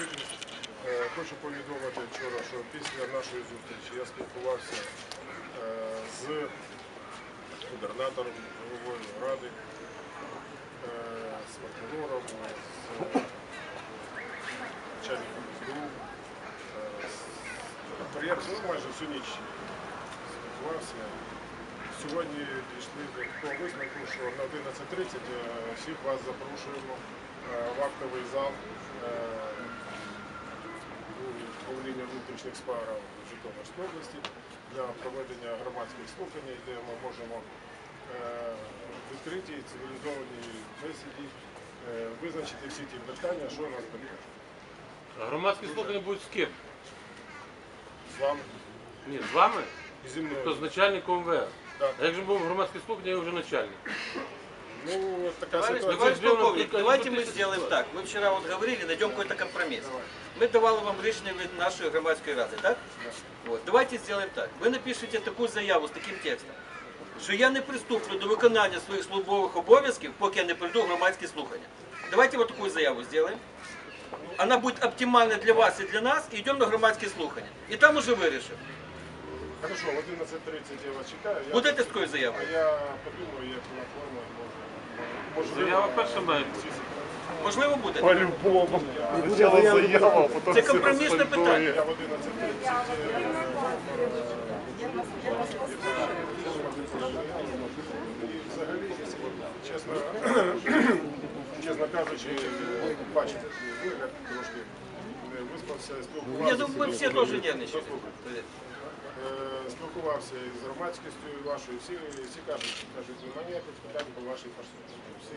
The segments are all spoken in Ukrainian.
присутні. Е, Хочу повідомити вчора, що після нашої зустрічі я спілкувався е, з губернатором, головою ради, е, з прокурором, з начальником СБУ, з підприємцем, ну, майже всю ніч спілкувався. Сьогодні дійшли до такого висновку, що на 11.30 е, всіх вас запрошуємо в актовий зал внутрішніх справ Житомирської області для проведення громадських слухань, де ми можемо е, відкритій цивілізованій бесіді е, визначити всі ті питання, що нас. А Громадські слухання будуть з ким? З вами Ні, з вами? зі мною. То з начальником МВС. Так. А як же був громадські слухання, я вже начальник. Ну, от така Товарищ, ситуація. товарищ сделано полковник, только давайте мы 2000 сделаем так. Вы вчера вот говорили, найдем какой-то компромисс. Мы давали вам рішення від нашої громадської ради, так? Вот. Давайте сделаем так. Ви напишете таку заяву з таким текстом, що я не приступлю до виконання своїх службових обов'язків, поки я не прийду в громадські слухання. Давайте вот такую заяву сделаем. Она будет оптимальна для вас и для нас, и идем на громадские слухання. І там уже вирішимо. Хорошо, в 11.30 я вас чекаю. Я, Будете з такою заявою? я подумаю, як на форму може. Заява перша має бути. Можливо, буде. По-любому. Заява, а Це компромісне питання. Я в 11.30 і взагалі, чесно, чесно кажучи, бачите, вигляд трошки не виспався, Я думаю, ми всі теж нервничаємо. Е, Спілкувався із громадськістю вашою, всі, всі кажуть, кажуть, немає ніяких питань по вашій персоні. Всі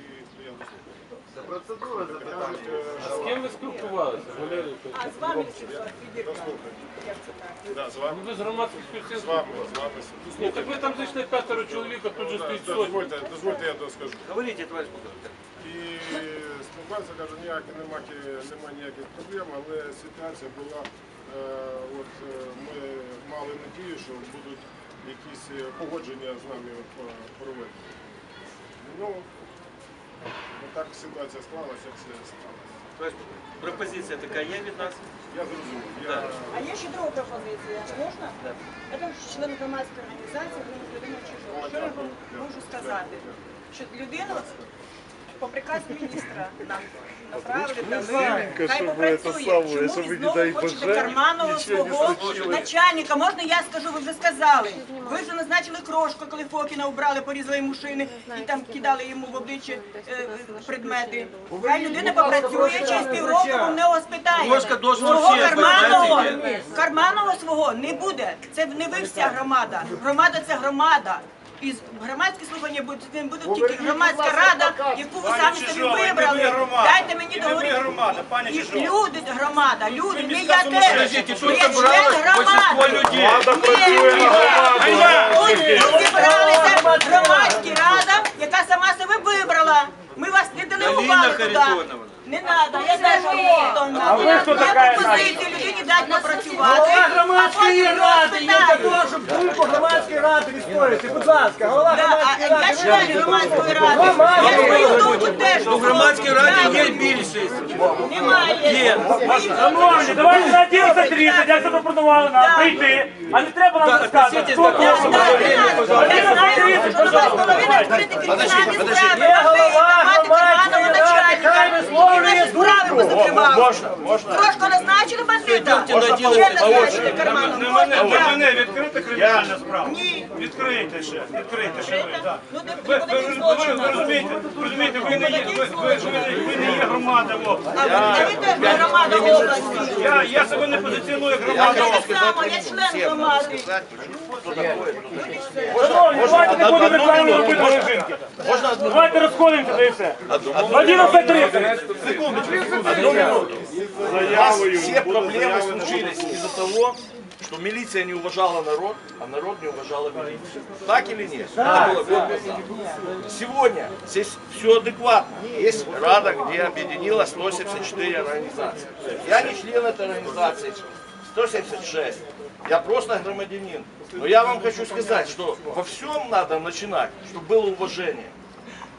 до слуху. Це процедура Кажуть, е, З що ким ви спілкувалися, Валерій? А з вами чи що? да, з вами, Ну ви з громадських з вами, з вами. Ні, так ви там зайшли п'ятеро чоловік, а тут же стоїть да, сотні. Дозвольте, дозвольте, я доскажу. Говорите, товарищ полковник. І спілкувався, кажу, ніяк, нема, немає ніяких проблем, але ситуація була, от е, ми мали надію, що будуть якісь е, погодження з нами е, проведені. Ну, ну, так ситуація склалася, як все склалося. Пропозиція така є від нас. Я зрозумів. Я. А є ще друга пропозиція. Можна? Так. Я член громадської організації людина чужого. Що я вам можу сказати? Що людину по приказу міністра нам направили, хай попрацює. Чому ви знову хочете не свого начальника? Можна я скажу, ви вже сказали. Ви вже назначили крошку, коли Фокіна убрали, порізали йому шини і там кидали йому в обличчя е, предмети. Хай людина попрацює, через півроку ви в нього спитає. Свого знаєте, карманного свого не буде. Це не ви вся громада. Громада це громада. І громадські слухання будуть, будуть тільки громадська рада, яку ви самі собі вибрали. Дайте мені договорити. І люди громада, люди, не я теж. Подождите, Я член громади. людей. Тут зібралися громадські рада, яка сама себе вибрала. Ми вас не делегували туди. Не треба, я знаю, що ви А ви дати попрацювати. Голова громадської ради є для того, щоб думку громадської ради відстоювати. Будь ласка, голова громадської я член громадської ради. Я свою думку теж. У громадській раді є більшість. Немає. Шановні, давайте на 11.30, як запропонували нам прийти, а не треба нам розказувати. Кримінальні справи. Є голова громадської ради, хай висловлює І наші справи думку. Можна, можна. Трошки назначили так? мене відкрита кримінальна справа. Ні. Відкрийте ще, відкрийте ще ви. так. Ну, не Ви, ви, ви, ви, ви розумієте, ви розумієте, ви не є, ви, ви, ви, не- ви не є громада. во. А ви а ви теж не громада області. Я, я себе не позиціоную як Я громада. так само, я член громади. Шановні, давайте не будемо реклами робити режимки. Давайте розходимося та і все. 11.30. Заявою. Все проблемы случились из-за того, что милиция не уважала народ, а народ не уважала милицию. Так или нет? Это было год назад. Сегодня здесь все адекватно. Есть Рада, где объединилось 174 организации. Я не член этой организации, 176. Я просто громадянин. Но я вам хочу сказать, что во всем надо начинать, чтобы было уважение.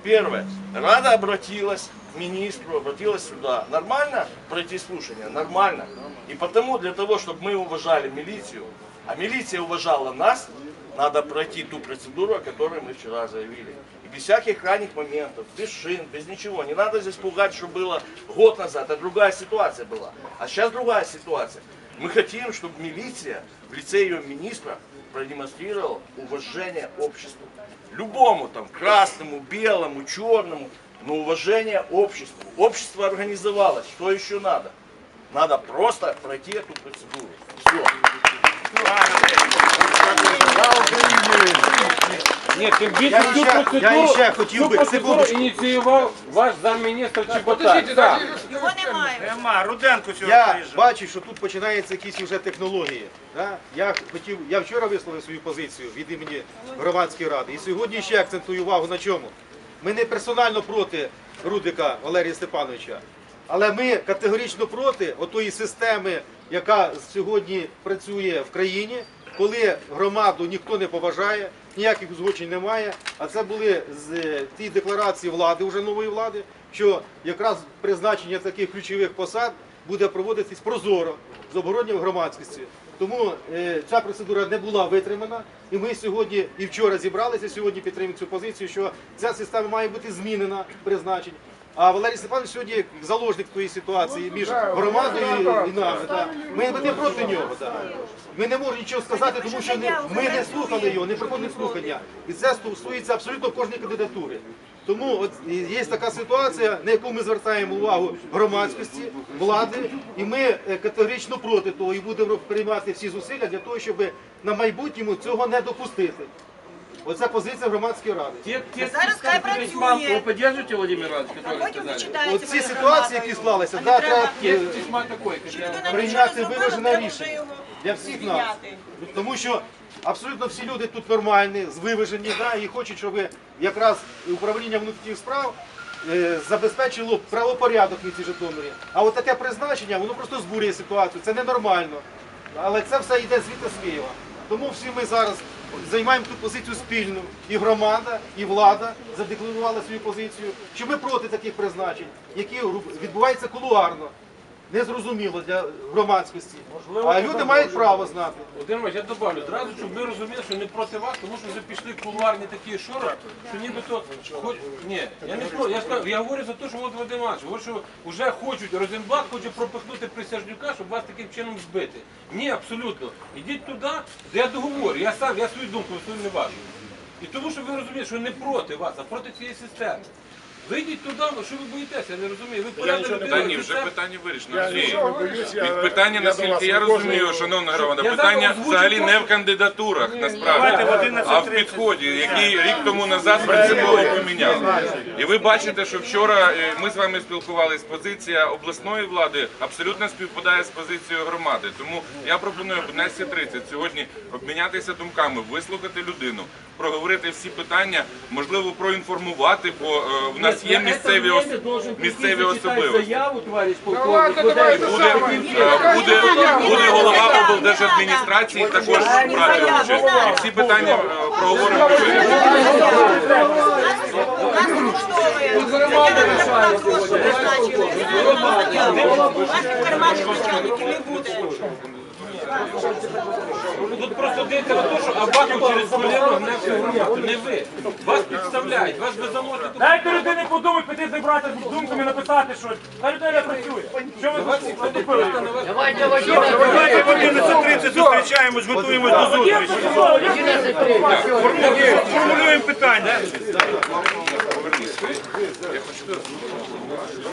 Первое. Рада обратилась к министру, обратилась сюда. Нормально пройти слушание? Нормально. И потому для того, чтобы мы уважали милицию, а милиция уважала нас, надо пройти ту процедуру, о которой мы вчера заявили. И без всяких крайних моментов, без шин, без ничего. Не надо здесь пугать, что было год назад, это другая ситуация была. А сейчас другая ситуация. Мы хотим, чтобы милиция в лице ее министра продемонстрировала уважение обществу. Любому там, красному, белому, черному, но уважение обществу. Общество организовалось. Что еще надо? Надо просто пройти эту процедуру. Все. Ні, тим більше Я цю ще- процедуру, я ще хотів цю би- процедуру секундочку. ініціював ваш замміністра Чеботар. сам. Його немає. Нема, Руденко сьогодні Я приїжджав. бачу, що тут починаються якісь вже технології. Да? Я хотів, я вчора висловив свою позицію від імені громадської ради. І сьогодні ще акцентую увагу на чому. Ми не персонально проти Рудика Валерія Степановича, але ми категорично проти отої системи, яка сьогодні працює в країні, коли громаду ніхто не поважає, ніяких узгоджень немає. А це були з е, ті декларації влади, вже нової влади, що якраз призначення таких ключових посад буде проводитись прозоро з оборонням громадськості. Тому е, ця процедура не була витримана, і ми сьогодні і вчора зібралися. Сьогодні підтримуємо цю позицію, що ця система має бути змінена призначень. А Валерій Степанович сьогодні як заложник тої ситуації між громадою і, нами. Да. Ми не проти нього. Да. Ми не можемо нічого сказати, тому що не, ми не слухали його, не проходили слухання. І це стосується абсолютно кожної кандидатури. Тому от є така ситуація, на яку ми звертаємо увагу громадськості, влади, і ми е, категорично проти того і будемо приймати всі зусилля для того, щоб на майбутньому цього не допустити. Оце позиція громадської ради. Те- текст Зараз хай працює. вам. Вы поддержите, Владимир А потім сказали? почитається Оці перед ситуації, які громадою. склалися, А не да, треба треба е, Текст письма такой, как я... людина прийняти нічого не виважене рішення для всіх нас. звільняти. Тому що абсолютно всі люди тут нормальні, звиважені, да, і хочуть, щоб якраз управління внутрішніх справ е, забезпечило правопорядок в місті Житомирі. А от таке призначення, воно просто збурює ситуацію. Це ненормально. Але це все йде звідти з Києва. Тому всі ми зараз займаємо ту позицію спільну. І громада, і влада задекларували свою позицію, що ми проти таких призначень, які відбуваються кулуарно. Незрозуміло для громадськості. А люди мають право знати. Іванович, я добавлю, одразу, щоб ви розуміли, що не проти вас, тому що вже пішли кулуарні такі шори, що нібито хоч... Ні, я не про, я, скажу, я говорю за те, що от Володимир Іванович, говорю, що вже хочуть, Розенблат хоче пропихнути присяжнюка, щоб вас таким чином збити. Ні, абсолютно. Ідіть туди, де я договорю, я сам, я свою думку, свою не вашу. І тому, що ви розумієте, що не проти вас, а проти цієї системи. Вийдіть туди, ну що ви боїтеся, я не розумію. Ви нічого не Та ні, вже питання вирішено. Я нічого не боюсь, я- Від питання, я до вас наскільки я розумію, шановна громада, Я питання зараз озвучу взагалі не в кандидатурах насправді, а в підході, який рік тому назад принципово поміняв. І ви бачите, що вчора е, ми з вами спілкувалися, позиція обласної влади абсолютно співпадає з позицією громади. Тому я пропоную об 11.30 сьогодні обмінятися думками, вислухати людину, проговорити всі питання, можливо, проінформувати, бо е, в нас є місцеві ос- місцеві особливості. Буде, е, буде, голова облдержадміністрації також брати участь. І всі питання е, проговоримо. Нас. Ваших карманних не буде. Тут просто йдеться на те, що Абаков через коліно гне всю громаду. Не ви. Вас підставляють, вас беззаможні тут. Дайте людині подумати, піти зібрати з думками, написати щось. Та людина працює. Що ви тут натупили? Давайте в 11.30 зустрічаємось, готуємось до зустрічі. Формулюємо питання.